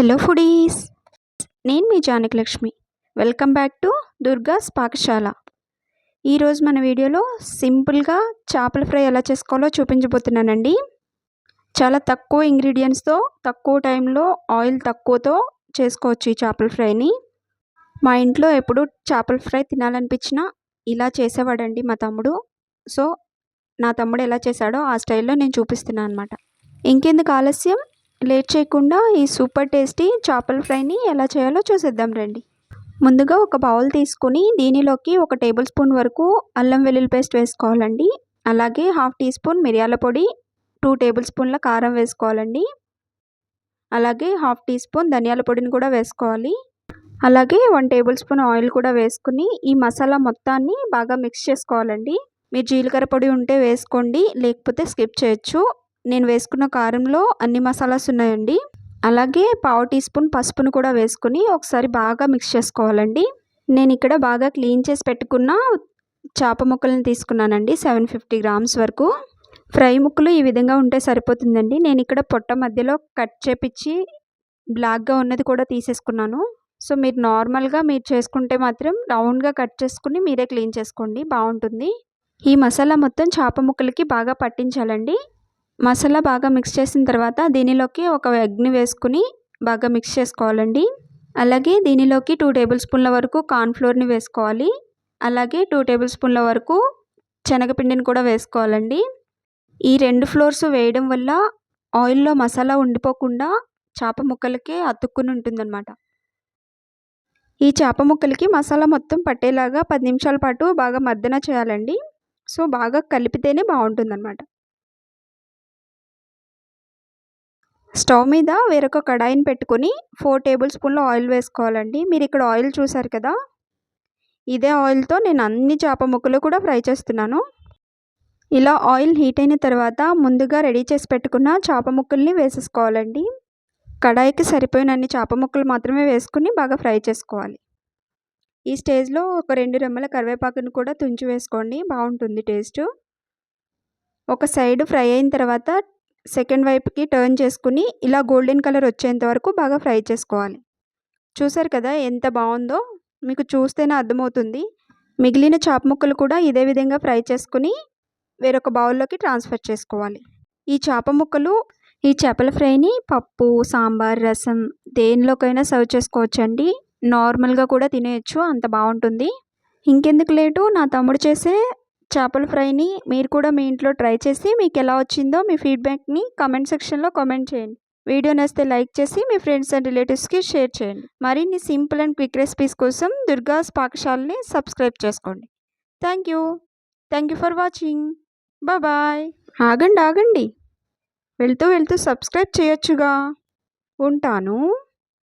Hello foodies. నేను మీ Janakalakshmi welcome back to Durga's Pakashala ఈరోజు మన వీడియోలో సింపుల్గా చేపల ఫ్రై ఎలా చేసుకోవాలో చూపించబోతున్నానండి. చాలా తక్కువ ఇంగ్రీడియంట్స్తో తక్కువ టైంలో ఆయిల్ తక్కువతో చేసుకోవచ్చు ఈ చేపల ఫ్రైని. మా ఇంట్లో ఎప్పుడు చేపల ఫ్రై తినాలనిపించినా ఇలా చేసేవాడండి మా తమ్ముడు. సో నా తమ్ముడు ఎలా చేశాడో ఆ స్టైల్లో నేను చూపిస్తున్నాను అనమాట ఇంకెందుకు ఆలస్యం? లేట్ చేయకుండా ఈ సూపర్ టేస్టీ చేపల ఫ్రైని ఎలా చేయాలో చూసేద్దాం రండి. ముందుగా ఒక బౌల్ తీసుకుని దీనిలోకి ఒక టేబుల్ స్పూన్ వరకు అల్లం వెల్లుల్లి పేస్ట్ వేసుకోవాలండి. అలాగే హాఫ్ టీ స్పూన్ మిరియాల పొడి టూ టేబుల్ స్పూన్ల కారం వేసుకోవాలండి. అలాగే హాఫ్ టీ స్పూన్ ధనియాల పొడిని కూడా వేసుకోవాలి. అలాగే వన్ టేబుల్ స్పూన్ ఆయిల్ కూడా వేసుకుని ఈ మసాలా మొత్తాన్ని బాగా మిక్స్ చేసుకోవాలండి. మీరు జీలకర్ర పొడి ఉంటే వేసుకోండి లేకపోతే స్కిప్ చేయొచ్చు. నేను వేసుకున్న కారంలో అన్ని మసాలాస్ ఉన్నాయండి. అలాగే పావు టీ స్పూన్ పసుపును కూడా వేసుకుని ఒకసారి బాగా మిక్స్ చేసుకోవాలండి. నేను ఇక్కడ బాగా క్లీన్ చేసి పెట్టుకున్న చేప ముక్కలను తీసుకున్నానండి సెవెన్ ఫిఫ్టీ గ్రామ్స్ వరకు. ఫ్రై ముక్కలు ఈ విధంగా ఉంటే సరిపోతుందండి. నేను ఇక్కడ పొట్ట మధ్యలో కట్ చేపించి బ్లాక్గా ఉన్నది కూడా తీసేసుకున్నాను. సో మీరు నార్మల్గా మీరు చేసుకుంటే మాత్రం రౌండ్గా కట్ చేసుకుని మీరే క్లీన్ చేసుకోండి బాగుంటుంది. ఈ మసాలా మొత్తం చేప ముక్కలకి బాగా పట్టించాలండి. మసాలా బాగా మిక్స్ చేసిన తర్వాత దీనిలోకి ఒక ఎగ్ని వేసుకుని బాగా మిక్స్ చేసుకోవాలండి. అలాగే దీనిలోకి టూ టేబుల్ స్పూన్ల వరకు కార్న్ఫ్లోర్ని వేసుకోవాలి. అలాగే టూ టేబుల్ స్పూన్ల వరకు శనగపిండిని కూడా వేసుకోవాలండి. ఈ రెండు ఫ్లోర్స్ వేయడం వల్ల ఆయిల్లో మసాలా ఉండిపోకుండా చేప ముక్కలకే అతుక్కుని ఉంటుందన్నమాట. ఈ చేప ముక్కలకి మసాలా మొత్తం పట్టేలాగా పది నిమిషాల పాటు బాగా మద్దన చేయాలండి. సో బాగా కలిపితేనే బాగుంటుందన్నమాట. స్టవ్ మీద వేరొక కడాయిని పెట్టుకొని ఫోర్ టేబుల్ స్పూన్ల ఆయిల్ వేసుకోవాలండి. మీరు ఇక్కడ ఆయిల్ చూసారు కదా? ఇదే ఆయిల్తో నేను అన్ని చేప ముక్కలు కూడా ఫ్రై చేస్తున్నాను. ఇలా ఆయిల్ హీట్ అయిన తర్వాత ముందుగా రెడీ చేసి పెట్టుకున్న చేప ముక్కల్ని వేసేసుకోవాలండి. కడాయికి సరిపోయినన్ని చేప ముక్కలు మాత్రమే వేసుకుని బాగా ఫ్రై చేసుకోవాలి. ఈ స్టేజ్లో ఒక రెండు రెమ్మల కరివేపాకును కూడా తుంచి వేసుకోండి. బాగుంటుంది టేస్ట్. ఒక సైడ్ ఫ్రై అయిన తర్వాత సెకండ్ వైపుకి టర్న్ చేసుకుని ఇలా గోల్డెన్ కలర్ వచ్చేంత వరకు బాగా ఫ్రై చేసుకోవాలి. చూసారు కదా ఎంత బాగుందో? మీకు చూస్తేనే అర్థమవుతుంది. మిగిలిన చాప ముక్కలు కూడా ఇదే విధంగా ఫ్రై చేసుకుని వేరొక బౌల్లోకి ట్రాన్స్ఫర్ చేసుకోవాలి. ఈ చేప ముక్కలు ఈ చేపల ఫ్రైని పప్పు సాంబార్ రసం దేనిలోకైనా సర్వ్ చేసుకోవచ్చండి. నార్మల్గా కూడా తినేయచ్చు అంత బాగుంటుంది. ఇంకెందుకు లేటు? నా తమ్ముడు చేసే చేపల ఫ్రైని మీరు కూడా మీ ఇంట్లో ట్రై చేసి మీకు ఎలా వచ్చిందో మీ ఫీడ్బ్యాక్ని కామెంట్ సెక్షన్లో కామెంట్ చేయండి. వీడియో నచ్చితే లైక్ చేసి మీ ఫ్రెండ్స్ అండ్ రిలేటివ్స్కి షేర్ చేయండి. మరిన్ని సింపుల్ అండ్ క్విక్ రెసిపీస్ కోసం దుర్గాస్ పాకశాలని సబ్స్క్రైబ్ చేసుకోండి. Thank you thank you for watching bye ఆగండి ఆగండి. వెళ్తూ వెళ్తూ సబ్స్క్రైబ్ చేయొచ్చుగా. ఉంటాను.